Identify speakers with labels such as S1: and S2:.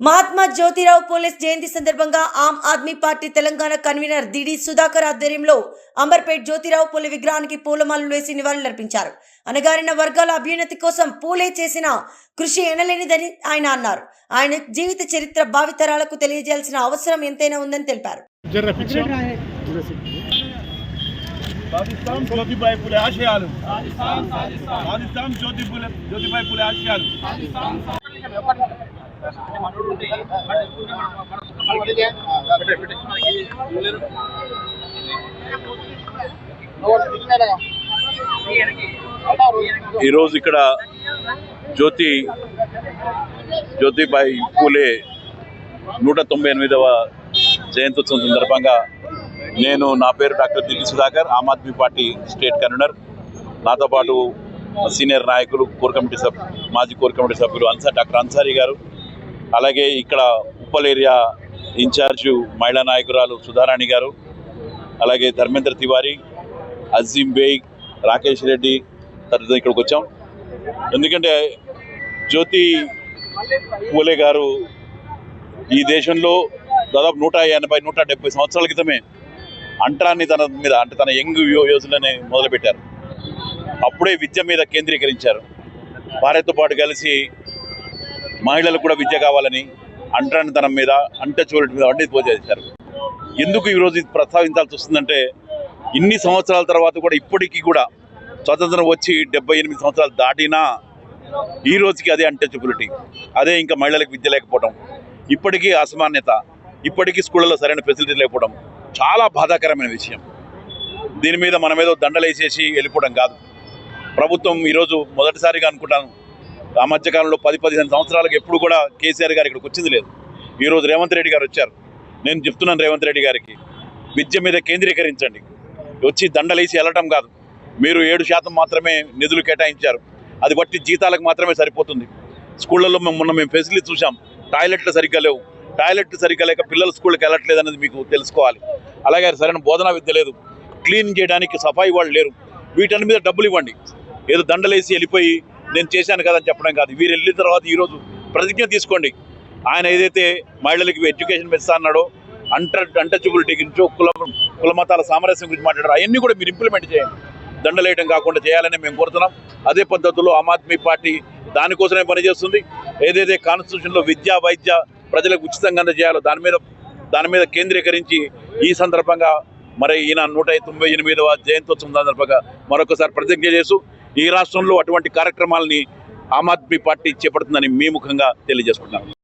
S1: Mahatma Jyotirao police జయంతి సందర్భంగా Aam Aadmi party Telangana convener దిడి Sudhakar ఆధ్వర్యంలో అంబర్పేట్ జ్యోతిరావు పూలే విగ్రహానికి పూలమాలలు వేసి నివాళులర్పించారు అనగారిన వర్గాల అభ్యున్నతి కోసం పూలే చేసిన కృషి ఎనలేనిదని ఆయన అన్నారు. ఆయన జీవిత చరిత్ర భావితరాలకు తెలియజేయాల్సిన అవసరం ఎంతైనా ఉందని తెలిపారు.
S2: జర్ర ఫిక్స్
S3: పాకిస్తాన్ జ్యోతిబాయి పులే ఆశయాలు. పాకిస్తాన్ జ్యోతి పులే జ్యోతిబాయి పులే ఆశయాలు.
S4: ఈరోజు ఇక్కడ జ్యోతి జ్యోతిబాయి పూలే నూట తొంభై ఎనిమిదవ జయంత్యోత్సవం సందర్భంగా నేను నా పేరు doctor Dilli Sudhakar Aam Aadmi party state convener. నాతో పాటు సీనియర్ నాయకులు కోర్ కమిటీ సభ్ మాజీ కోర్ కమిటీ సభ్యులు అన్సార్ డాక్టర్ అన్సారీ గారు. అలాగే ఇక్కడ ఉప్పల్ ఏరియా ఇన్ఛార్జు మహిళా నాయకురాలు సుధారాణి గారు అలాగే ధర్మేంద్ర తివారీ అజీం బేగ్ రాకేష్ రెడ్డి తర్వాత ఇక్కడికి వచ్చాం. ఎందుకంటే జ్యోతి పూలే గారు ఈ దేశంలో దాదాపు నూట ఎనభై నూట డెబ్బై సంవత్సరాల క్రితమే అంటరాన్ని తన మీద అంటే తన యంగ్ యోజనని మొదలుపెట్టారు. అప్పుడే విద్య మీద కేంద్రీకరించారు. భార్యతో పాటు కలిసి మహిళలకు కూడా విద్య కావాలని అంటరానితనం మీద అంట మీద మీద పూజ చేశారు ఎందుకు ఈరోజు ఇది ప్రస్తావించాల్సి వస్తుందంటే ఇన్ని సంవత్సరాల తర్వాత కూడా ఇప్పటికీ కూడా స్వతంత్రం వచ్చి డెబ్బై ఎనిమిది సంవత్సరాలు దాటినా ఈ రోజుకి అదే అంటచబిలిటీ అదే ఇంకా మహిళలకు విద్య లేకపోవడం ఇప్పటికీ అసమాన్యత ఇప్పటికీ స్కూళ్ళలో సరైన ఫెసిలిటీ లేకపోవడం చాలా బాధాకరమైన విషయం. దీని మీద మనమేదో ఏదో దండలేసేసి వెళ్ళిపోవడం కాదు. ప్రభుత్వం ఈరోజు మొదటిసారిగా అనుకుంటాను ఆ మధ్యకాలంలో పది పదిహేను సంవత్సరాలకు ఎప్పుడు కూడా కేసీఆర్ గారు ఇక్కడికి వచ్చింది లేదు. ఈరోజు రేవంత్ రెడ్డి గారు వచ్చారు. నేను చెప్తున్నాను రేవంత్ రెడ్డి గారికి విద్య మీద కేంద్రీకరించండి. వచ్చి దండలేసి వెళ్ళటం కాదు. మీరు ఏడు శాతం మాత్రమే నిధులు కేటాయించారు. అది బట్టి జీతాలకు మాత్రమే సరిపోతుంది. స్కూళ్ళల్లో మేము మొన్న మేము ఫెసిలిటీ చూసాం టాయిలెట్లు సరిగ్గా లేవు. టాయిలెట్లు సరిగ్గా లేక పిల్లలు స్కూల్కి వెళ్ళట్లేదు అనేది మీకు తెలుసుకోవాలి. అలాగే సరైన బోధనా విద్య లేదు. క్లీన్ చేయడానికి సఫాయి వాళ్ళు లేరు. వీటన్ని మీద డబ్బులు ఇవ్వండి. ఏదో దండలేసి వెళ్ళిపోయి నేను చేశాను కదా అని చెప్పడం కాదు. వీరు వెళ్ళిన తర్వాత ఈరోజు ప్రతిజ్ఞ తీసుకోండి. ఆయన ఏదైతే మహిళలకి ఎడ్యుకేషన్ పెంచుతా అన్నాడో అంటర్ అంటచబిలిటీ గురించి కుల కుల మతాల సామరస్యం గురించి మాట్లాడారు అవన్నీ కూడా మీరు ఇంప్లిమెంట్ చేయండి. దండలేయడం కాకుండా చేయాలని మేము కోరుతున్నాం. అదే పద్ధతిలో ఆమ్ ఆద్మీ పార్టీ దానికోసమే పనిచేస్తుంది. ఏదైతే కాన్స్టిట్యూషన్లో విద్య వైద్య ప్రజలకు ఉచితంగా చేయాలో దాని మీద దాని మీద కేంద్రీకరించి ఈ సందర్భంగా మరి ఈయన నూట తొంభై ఎనిమిదవ జయంతోత్సవం సందర్భంగా మరొకసారి ప్రతిజ్ఞ చేస్తూ ఈ రాష్ట్రంలో అటువంటి కార్యక్రమాలని ఆమ్ ఆద్మీ పార్టీ చేపడుతుందని మీ ముఖంగా తెలియజేసుకుంటున్నాను.